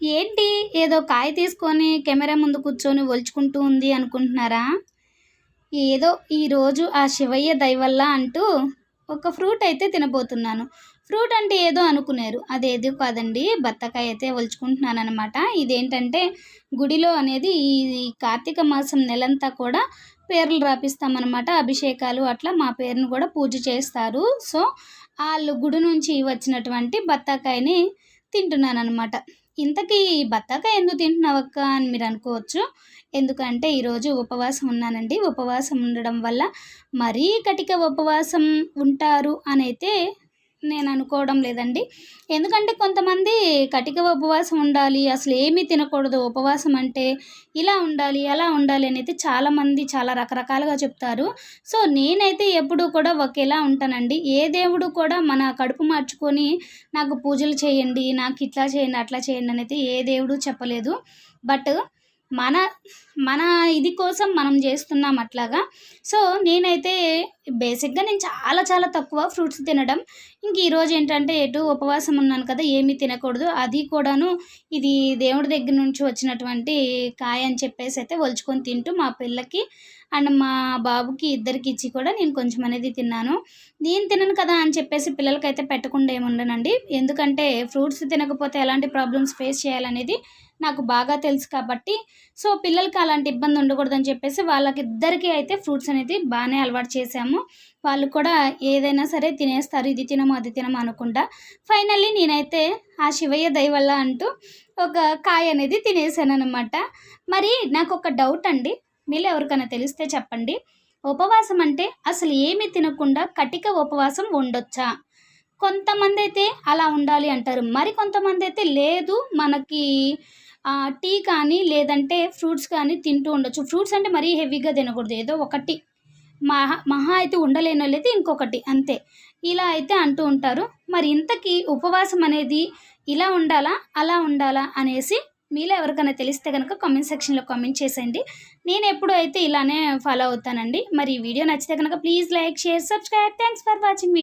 ఏంటి? ఏదో కాయ తీసుకొని కెమెరా ముందు కూర్చొని ఒలుచుకుంటూ ఉంది అనుకుంటున్నారా? ఏదో ఈరోజు ఆ శివయ్య దయవల్ల అంటూ ఒక ఫ్రూట్ అయితే తినబోతున్నాను. ఫ్రూట్ అంటే ఏదో అనుకున్నారు అదేదో కాదండి. బత్తకాయ అయితే ఒలుచుకుంటున్నాను అనమాట ఇదేంటంటే గుడిలో అనేది ఈ కార్తీక మాసం నెలంతా కూడా పేర్లు రాపిస్తామన్నమాట. అభిషేకాలు అట్లా మా పేరును కూడా పూజ చేస్తారు. సో వాళ్ళు గుడి నుంచి వచ్చినటువంటి బత్తాకాయని తింటున్నాను అనమాట ఇంతకీ ఈ బత్తాకాయ ఎందుకు తింటున్నావక్క అని మీరు అనుకోవచ్చు. ఎందుకంటే ఈరోజు ఉపవాసం ఉన్నానండి. ఉపవాసం ఉండడం వల్ల మరీ కటిక ఉపవాసం ఉంటారు అని అయితే నేను అనుకోవడం లేదండి. ఎందుకంటే కొంతమంది కటిక ఉపవాసం ఉండాలి అసలు ఏమీ తినకూడదు ఉపవాసం అంటే ఇలా ఉండాలి అలా ఉండాలి అనేది చాలామంది చాలా రకరకాలుగా చెప్తారు. సో నేనైతే ఎప్పుడూ కూడా ఒకేలా ఉంటానండి. ఏ దేవుడు కూడా మన కడుపు మార్చుకొని నాకు పూజలు చేయండి నాకు ఇట్లా చేయండి అట్లా చేయండి అనేది ఏ దేవుడు చెప్పలేదు. బట్ మన మన ఇది కోసం మనం చేస్తున్నాం అట్లాగా. సో నేనైతే బేసిక్గా నేను చాలా చాలా తక్కువ ఫ్రూట్స్ తినడం. ఇంక ఈరోజు ఏంటంటే ఎటు ఉపవాసం ఉన్నాను కదా ఏమీ తినకూడదు. అది కూడాను ఇది దేవుడి దగ్గర నుంచి వచ్చినటువంటి కాయ అని చెప్పేసి అయితే ఒలుచుకొని తింటూ మా పిల్లకి అండ్ మా బాబుకి ఇద్దరికి ఇచ్చి కూడా నేను కొంచెం అనేది తిన్నాను. నేను తినను కదా అని చెప్పేసి పిల్లలకైతే పెట్టకుండా ఏముండనండి ఎందుకంటే ఫ్రూట్స్ తినకపోతే ఎలాంటి ప్రాబ్లమ్స్ ఫేస్ చేయాలనేది నాకు బాగా తెలుసు కాబట్టి సో పిల్లలకి అలాంటి ఇబ్బంది ఉండకూడదని చెప్పేసి వాళ్ళకి ఇద్దరికీ అయితే ఫ్రూట్స్ అనేది బాగానే అలవాటు చేశాము. వాళ్ళు కూడా ఏదైనా సరే తినేస్తారు ఇది తినము అది తినము అనుకుంటా. ఫైనల్లీ నేనైతే ఆ శివయ్య దయ వల్ల అంటూ ఒక కాయ అనేది తినేసాను అనమాట మరి నాకు ఒక డౌట్ అండి మీలో ఎవరికైనా తెలిస్తే చెప్పండి. ఉపవాసం అంటే అసలు ఏమి తినకుండా కటిక ఉపవాసం ఉండొచ్చా? కొంతమంది అయితే అలా ఉండాలి అంటారు. మరి కొంతమంది అయితే లేదు మనకి టీ కానీ లేదంటే ఫ్రూట్స్ కానీ తింటూ ఉండొచ్చు. ఫ్రూట్స్ అంటే మరీ హెవీగా తినకూడదు. ఏదో ఒకటి. మహా మహా అయితే ఉండలేని వాళ్ళైతే ఇంకొకటి. అంతే. ఇలా అయితే అంటూ ఉంటారు. మరి ఇంతకీ ఉపవాసం అనేది ఇలా ఉండాలా అలా ఉండాలా అనేసి మీలో ఎవరికైనా తెలిస్తే కనుక కామెంట్ సెక్షన్లో కామెంట్ చేసేయండి. నేను ఎప్పుడు అయితే ఇలానే ఫాలో అవుతానండి. మరి ఈ వీడియో నచ్చితే కనుక please like share subscribe thanks for watching